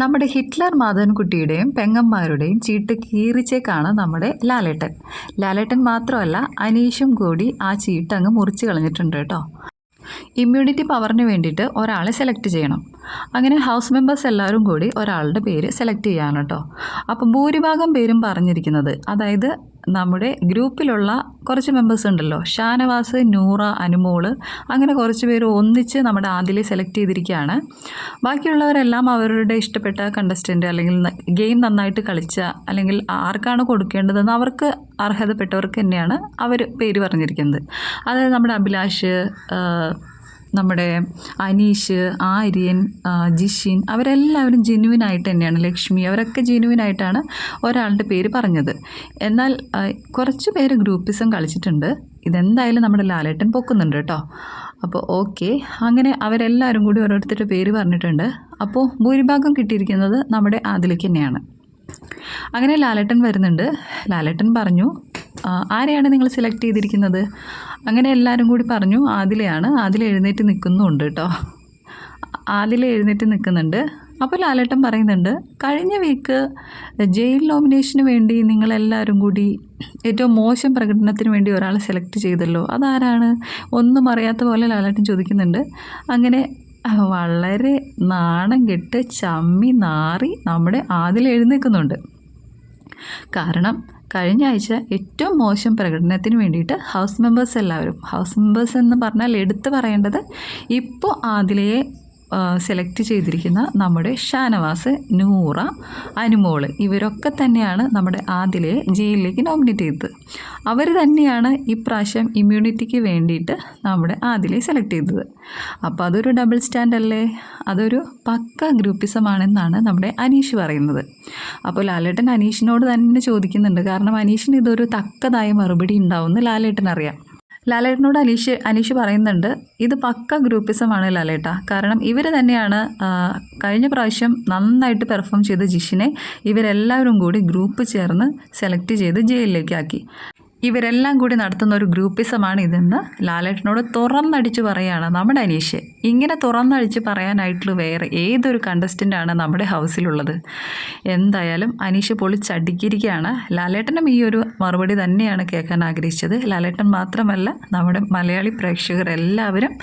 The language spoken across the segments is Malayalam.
നമ്മുടെ ഹിറ്റ്ലർ മാധവൻകുട്ടിയുടെയും പെങ്ങന്മാരുടെയും ചീട്ട് കീറിച്ചേക്കാണ് നമ്മുടെ ലാലേട്ടൻ. ലാലേട്ടൻ മാത്രമല്ല അനീഷും കൂടി ആ ചീട്ട് അങ്ങ് മുറിച്ച് കളഞ്ഞിട്ടുണ്ട് കേട്ടോ. ഇമ്മ്യൂണിറ്റി പവറിന് വേണ്ടിയിട്ട് ഒരാളെ സെലക്ട് ചെയ്യണം. അങ്ങനെ ഹൗസ് മെമ്പേഴ്സ് എല്ലാവരും കൂടി ഒരാളുടെ പേര് സെലക്ട് ചെയ്യാണ് കേട്ടോ. അപ്പോൾ ഭൂരിഭാഗം പേരും പറഞ്ഞിരിക്കുന്നത് അതായത് നമ്മുടെ ഗ്രൂപ്പിലുള്ള കുറച്ച് മെമ്പേഴ്സ് ഉണ്ടല്ലോ. ഷാനവാസ് നൂറ അനുമോൾ അങ്ങനെ കുറച്ച് പേര് ഒന്നിച്ച് നമ്മുടെ ആദിലെ സെലക്ട് ചെയ്തിരിക്കുകയാണ്. ബാക്കിയുള്ളവരെല്ലാം അവരുടെ ഇഷ്ടപ്പെട്ട കണ്ടസ്റ്റന്റ് അല്ലെങ്കിൽ ഗെയിം നന്നായിട്ട് കളിച്ച അല്ലെങ്കിൽ ആർക്കാണ് കൊടുക്കേണ്ടതെന്ന് അവർക്ക് അർഹതപ്പെട്ടവർക്ക് തന്നെയാണ് അവർ പേര് പറഞ്ഞിരിക്കുന്നത്. അതായത് നമ്മുടെ അഭിലാഷ് നമ്മുടെ അനീഷ് ആര്യൻ ജിഷിൻ അവരെല്ലാവരും ജെന്യുവിൻ ആയിട്ട് തന്നെയാണ്. ലക്ഷ്മി അവരൊക്കെ ജെന്യുവിൻ ആയിട്ടാണ് ഒരാളുടെ പേര് പറഞ്ഞത്. എന്നാൽ കുറച്ച് പേര് ഗ്രൂപ്പിസം കളിച്ചിട്ടുണ്ട്. ഇതെന്തായാലും നമ്മുടെ ലാലേട്ടൻ പൊക്കുന്നുണ്ട് കേട്ടോ. അപ്പോൾ ഓക്കെ. അങ്ങനെ അവരെല്ലാവരും കൂടി ഓരോരുത്തരുടെ പേര് പറഞ്ഞിട്ടുണ്ട്. അപ്പോൾ ഭൂരിഭാഗം കിട്ടിയിരിക്കുന്നത് നമ്മുടെ അതിലേക്ക് തന്നെയാണ്. അങ്ങനെ ലാലേട്ടൻ വരുന്നുണ്ട്. ലാലേട്ടൻ പറഞ്ഞു "ആ, ആരെയാണ് നിങ്ങൾ സെലക്ട് ചെയ്തിരിക്കുന്നത്? അങ്ങനെ എല്ലാവരും കൂടി പറഞ്ഞു ആദിലയാണ്. ആദില എഴുന്നേറ്റ് നിൽക്കുന്നുണ്ട് കേട്ടോ. ആദില എഴുന്നേറ്റ് നിൽക്കുന്നുണ്ട്. അപ്പോൾ ലാലേട്ടൻ പറയുന്നുണ്ട് കഴിഞ്ഞ വീക്ക് ജയിൽ നോമിനേഷന് വേണ്ടി നിങ്ങളെല്ലാവരും കൂടി ഏറ്റവും മോശം പ്രകടനത്തിന് വേണ്ടി ഒരാളെ സെലക്ട് ചെയ്തല്ലോ. അതാരാണ്? ഒന്നും അറിയാത്ത പോലെ ലാലേട്ടൻ ചോദിക്കുന്നുണ്ട്. അങ്ങനെ വളരെ നാണം കെട്ട് ചമ്മി നാറി നമ്മുടെ ആദിൽ എഴുന്നേൽക്കുന്നുണ്ട്. കാരണം കഴിഞ്ഞ ആഴ്ച ഏറ്റവും മോശം പ്രകടനത്തിന് വേണ്ടിയിട്ട് ഹൗസ് മെമ്പേഴ്സ് എല്ലാവരും ഹൗസ് മെമ്പേഴ്സ് എന്ന് പറഞ്ഞാൽ എടുത്തു പറയേണ്ടത് ഇപ്പോൾ ആദിലയെ സെലക്ട് ചെയ്തിരിക്കുന്ന നമ്മുടെ ഷാനവാസ് നൂറ അനുമോൾ ഇവരൊക്കെ തന്നെയാണ് നമ്മുടെ ആദിലയെ ജയിലിലേക്ക് നോമിനേറ്റ് ചെയ്തത്. അവർ തന്നെയാണ് ഇപ്രാവശ്യം ഇമ്മ്യൂണിറ്റിക്ക് വേണ്ടിയിട്ട് നമ്മുടെ ആദിലയെ സെലക്ട് ചെയ്തത്. അപ്പോൾ അതൊരു ഡബിൾ സ്റ്റാൻഡ് അല്ലേ? അതൊരു പക്ക ഗ്രൂപ്പിസമാണെന്നാണ് നമ്മുടെ അനീഷ് പറയുന്നത്. അപ്പോൾ ലാലേട്ടൻ അനീഷിനോട് തന്നെ ചോദിക്കുന്നുണ്ട്. കാരണം അനീഷിന് ഇതൊരു തക്കതായ മറുപടി ഉണ്ടാവുമെന്ന് ലാലേട്ടൻ അറിയാം ലാലേട്ടനോട് അനീഷ് അനീഷ് പറയുന്നുണ്ട് ഇത് പക്ക ഗ്രൂപ്പിസമാണ് ലാലേട്ട. കാരണം ഇവർ തന്നെയാണ് കഴിഞ്ഞ പ്രാവശ്യം നന്നായിട്ട് പെർഫോം ചെയ്ത ജിഷിനെ ഇവരെല്ലാവരും കൂടി ഗ്രൂപ്പ് ചേർന്ന് സെലക്ട് ചെയ്ത് ജയിലിലേക്ക് ആക്കി. ഇവരെല്ലാം കൂടി നടത്തുന്ന ഒരു ഗ്രൂപ്പിസമാണ് ഇതെന്ന് ലാലേട്ടനോട് തുറന്നടിച്ച് പറയുകയാണ് നമ്മുടെ അനീഷ്. ഇങ്ങനെ തുറന്നടിച്ച് പറയാനായിട്ടുള്ള വേറെ ഏതൊരു കണ്ടസ്റ്റന്റാണ് നമ്മുടെ ഹൗസിലുള്ളത്? എന്തായാലും അനീഷ് പൊളിച്ചടിക്കിരിക്കുകയാണ് ലാലേട്ടനും ഈ ഒരു മറുപടി തന്നെയാണ് കേൾക്കാൻ ആഗ്രഹിച്ചത്. ലാലേട്ടൻ മാത്രമല്ല നമ്മുടെ മലയാളി പ്രേക്ഷകർ എല്ലാവരും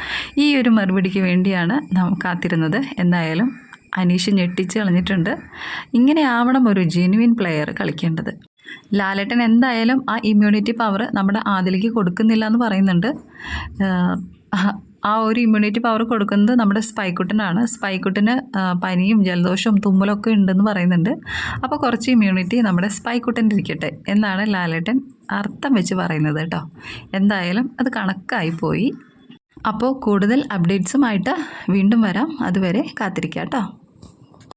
ഈ ഒരു മറുപടിക്ക് വേണ്ടിയാണ് കാത്തിരുന്നത്. എന്തായാലും അനീഷ് ഞെട്ടിച്ച് കളഞ്ഞിട്ടുണ്ട്. ഇങ്ങനെ ആവണം ഒരു ജെനുവിൻ പ്ലെയർ കളിക്കേണ്ടത്. ലാലേട്ടൻ എന്തായാലും ആ ഇമ്മ്യൂണിറ്റി പവർ നമ്മുടെ ആദിലേക്ക് കൊടുക്കുന്നില്ല എന്ന് പറയുന്നുണ്ട്. ആ ഒരു ഇമ്മ്യൂണിറ്റി പവർ കൊടുക്കുന്നത് നമ്മുടെ സ്പൈക്കുട്ടനാണ്. സ്പൈക്കുട്ടിന് പനിയും ജലദോഷവും തുമ്മലൊക്കെ ഉണ്ടെന്ന് പറയുന്നുണ്ട്. അപ്പോൾ കുറച്ച് ഇമ്മ്യൂണിറ്റി നമ്മുടെ സ്പൈക്കുട്ടന്റെ ഇരിക്കട്ടെ എന്നാണ് ലാലേട്ടൻ അർത്ഥം വെച്ച് പറയുന്നത് കേട്ടോ. എന്തായാലും അത് കണക്കായി പോയി. അപ്പോൾ കൂടുതൽ അപ്ഡേറ്റ്സുമായിട്ട് വീണ്ടും വരാം. അതുവരെ കാത്തിരിക്കാം കേട്ടോ